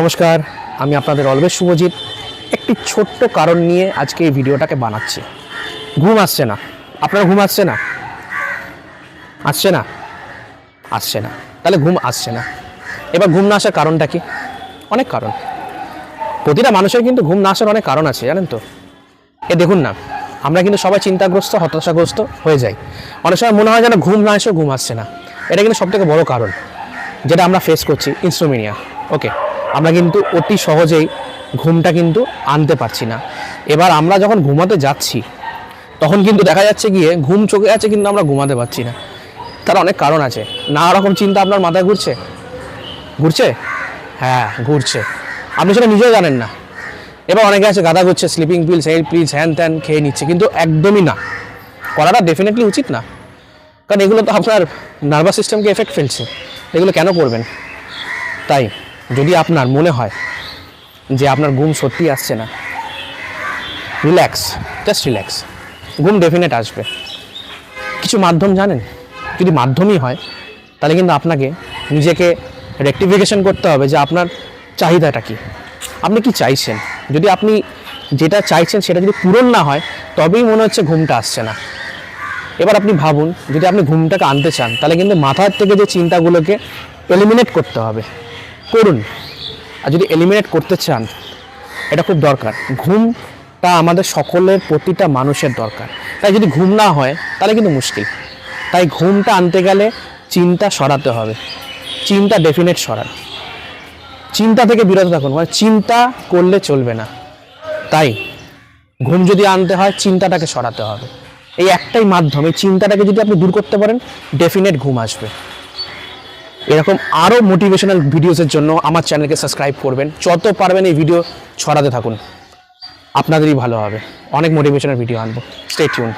নমস্কার, আমি আপনাদের অলবেশ শুভজিৎ একটি ছোট্ট কারণ নিয়ে আজকে এই ভিডিওটাকে বানাচ্ছি। ঘুম আসছে না। আপনার ঘুম আসছে না? আসছে না? আসছে না। তাহলে ঘুম আসছে না। এবার ঘুম না আসার কারণটা কি? অনেক কারণ। প্রতিটা মানুষের কিন্তু ঘুম না আসার অনেক কারণ আছে, জানেন তো? এ দেখুন না, আমরা কিন্তু সবাই চিন্তাগ্রস্ত, হতাশাগ্রস্ত হয়ে যাই। অনেক সময় মনে হয় যেন ঘুম না এসেও ঘুম আসছে না। এটা কিন্তু সবথেকে বড় কারণ, যেটা আমরা ফেস করছি ইনস্ট্রোমিনিয়া ওকে আমরা কিন্তু অতি সহজেই ঘুমটা কিন্তু আনতে পারছি না। এবার আমরা যখন ঘুমাতে যাচ্ছি, তখন কিন্তু দেখা যাচ্ছে গিয়ে ঘুম চোখে আছে কিন্তু আমরা ঘুমাতে পারছি না। তার অনেক কারণ আছে। নানা রকম চিন্তা আপনার মাথায় ঘুরছে? ঘুরছে? হ্যাঁ ঘুরছে। আপনি সেটা নিজেও জানেন না। এবার অনেকে আছে গাদা ঘুরছে স্লিপিং পিলস হেল পিলস হ্যান ত্যান খেয়ে নিচ্ছে, কিন্তু একদমই না। করাটা ডেফিনেটলি উচিত না। কারণ এগুলো তো আপনার নার্ভাস সিস্টেমকে এফেক্ট ফেলছে। এগুলো কেন করবেন? তাই। যদি আপনার মনে হয় যে আপনার ঘুম সত্যি আসছে না রিল্যাক্স জাস্ট রিল্যাক্স ঘুম ডেফিনেট আসবে। কিছু মাধ্যম জানেন? যদি মাধ্যমই হয়, তাহলে কিন্তু আপনাকে নিজেকে রেক্টিফিকেশন করতে হবে যে আপনার চাহিদাটা কী। আপনি কি চাইছেন? যদি আপনি যেটা চাইছেন সেটা যদি পূরণ না হয়, তবেই মনে হচ্ছে ঘুমটা আসছে না। এবার আপনি ভাবুন, যদি আপনি ঘুমটাকে আনতে চান, তাহলে কিন্তু মাথার থেকে যে চিন্তাগুলোকে এলিমিনেট করতে হবে। করুন। আর যদি এলিমিনেট করতে চান, এটা খুব দরকার। ঘুমটা আমাদের সকলের প্রতিটা মানুষের দরকার। তাই যদি ঘুম না হয়, তাহলে কিন্তু মুশকিল। তাই ঘুমটা আনতে গেলে চিন্তা সরাতে হবে। চিন্তা ডেফিনেট সরান। চিন্তা থেকে বিরত থাকুন। মানে চিন্তা করলে চলবে না। তাই ঘুম যদি আনতে হয়, চিন্তাটাকে সরাতে হবে। এই একটাই মাধ্যম। এই চিন্তাটাকে যদি আপনি দূর করতে পারেন ডেফিনেট ঘুম আসবে। এরকম আরও মোটিভেশনাল ভিডিওসের জন্য আমার চ্যানেলকে সাবস্ক্রাইব করবেন। যত পারবেন এই ভিডিও ছড়াতে থাকুন। আপনাদেরই ভালো হবে। অনেক মোটিভেশনাল ভিডিও আনব। Stay tuned